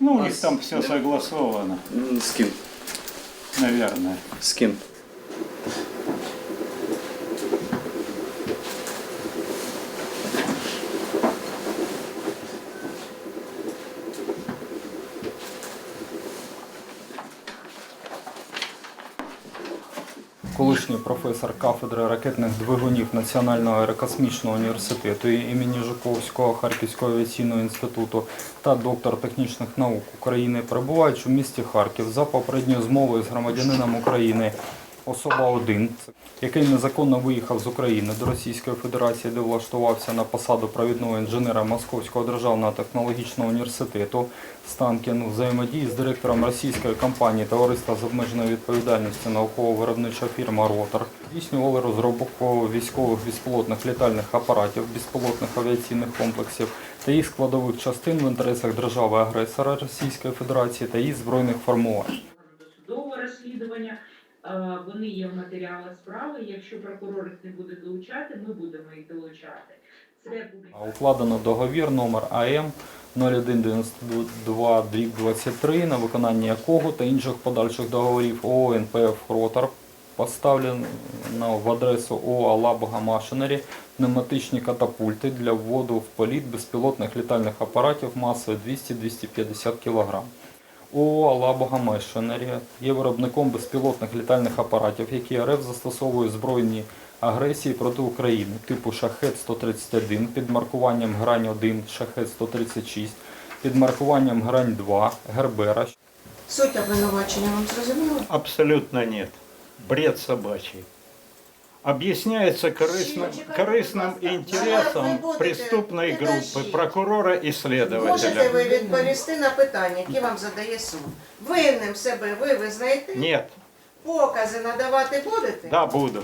Ну, у них там все согласовано, М, кем? наверное. С ким? Колишній професор кафедри ракетних двигунів Національного аерокосмічного університету імені Жуковського Харківського авіаційного інституту та доктор технічних наук України перебуваючи у місті Харків за попередньою змовою з громадянином України особа 1, який незаконно виїхав з України до Російської Федерації, де влаштувався на посаду провідного інженера Московського державного технологічного університету Станкін взаємодії з директором російської компанії Товариства з обмеженою відповідальністю науково-виробнича фірма Ротор здійснювали розробку військових безпілотних літальних апаратів, безпілотних авіаційних комплексів та їх складових частин в інтересах держави-агресора Російської Федерації та її збройних формувань. досудове розслідування. Вони є в матеріалах справи. Якщо прокурор їх не буде долучати, ми будемо їх долучати. Це буде Укладено договір номер АМ 0192 23 на виконання якого та інших подальших договорів ООО НПФ «Ротор» поставлено в адресу ООО «Алабога Машинері» пневматичні катапульти для вводу в політ безпілотних літальних апаратів масою 200-250 кг. ООО «Алабога Машинері» є виробником безпілотних літальних апаратів, які РФ застосовує збройні агресії проти України типу Шахет-131 під маркуванням Грань-1, Шахет-136, під маркуванням Грань-2, Гербера, Суть обвинувачення вам зрозуміла? Абсолютно нет. Бред собачий Объясняется корыстным, корыстным интересом преступной группы, прокурора и Можете следователя. ви відповісти на питання, які вам задає суд? Винним себе ви визнаєте? Нет. Покази надавати будете? Да, буду.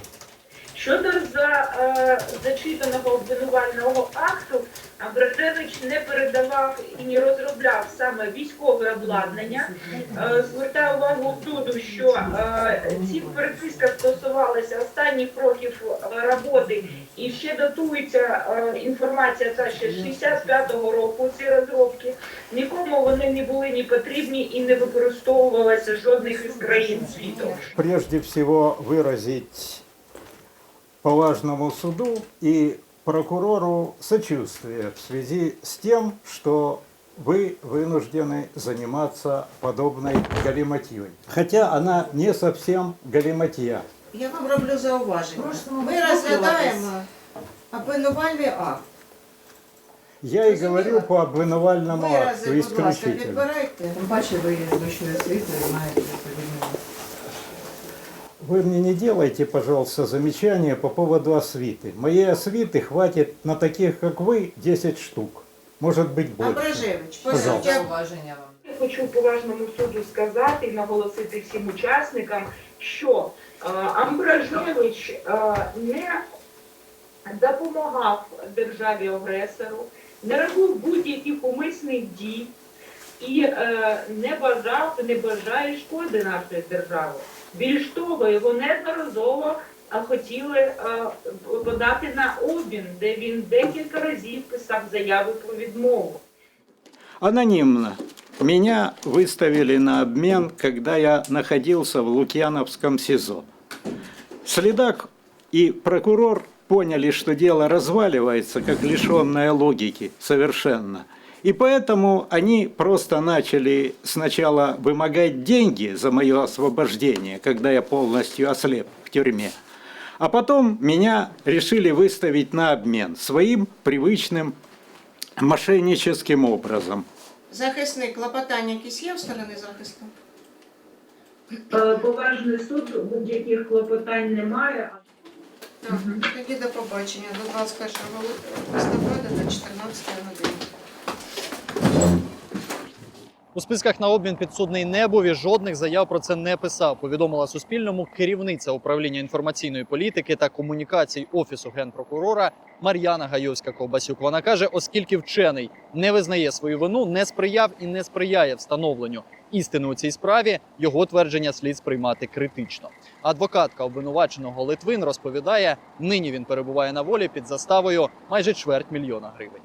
щодо за е, зачитаного обвинувального акту. Абражевич не передавав і не розробляв саме військове обладнання. Е, звертаю увагу суду, що е, ці переписка стосувалася останніх років е, роботи і ще датується е, інформація та ще з 65-го року ці розробки. Нікому вони не були ні потрібні і не використовувалися жодних із країн світу. прежде всего выразить поважному суду и прокурору сочувствие в связи с тем, что вы вынуждены заниматься подобной галиматьей. Хотя она не совсем галиматья. Я вам роблю зауваження. Ми розглядаємо обвинувальний акт. Я и говорю по обвинувальному акту Вирази, будь ласка, исключительно. підбирайте. Тим паче ви є з вищої освіти і маєте відповідну. Вы мне не делайте, пожалуйста, замечания по поводу освиты. Моей освиты хватит на таких, как вы, 10 штук. Может быть больше. Абражевич, по Пожалуйста. суті, Зауваження вам. Я хочу поважному суду сказати і наголосити всім учасникам, що е, Амбражевич е, не допомагав державі агресору, не робив будь-яких умисних дій і е, не бажав, не бажає шкоди нашої держави. Більш того, його неодноразово е, хотіли е, подати на обмін, де він декілька разів писав заяви про відмову. Анонимно. Меня выставили на обмен, когда я находился в Лукьяновском СИЗО. Следак и прокурор поняли, что дело разваливается, как лишенное логики совершенно. И поэтому они просто начали сначала вымогать деньги за мое освобождение, когда я полностью ослеп в тюрьме. А потом меня решили выставить на обмен своим привычным мошенническим образом. захисник клопотання якісь є в сторони захисту? Е, Поважний суд будь-яких клопотань немає. Так, тоді до побачення до 21 листопада до 14 У списках на обмін підсудний не був і жодних заяв про це не писав. Повідомила Суспільному керівниця управління інформаційної політики та комунікацій офісу генпрокурора Мар'яна Гайовська Ковбасюк. Вона каже, оскільки вчений не визнає свою вину, не сприяв і не сприяє встановленню істини у цій справі. Його твердження слід сприймати критично. Адвокатка обвинуваченого Литвин розповідає, нині він перебуває на волі під заставою майже чверть мільйона гривень.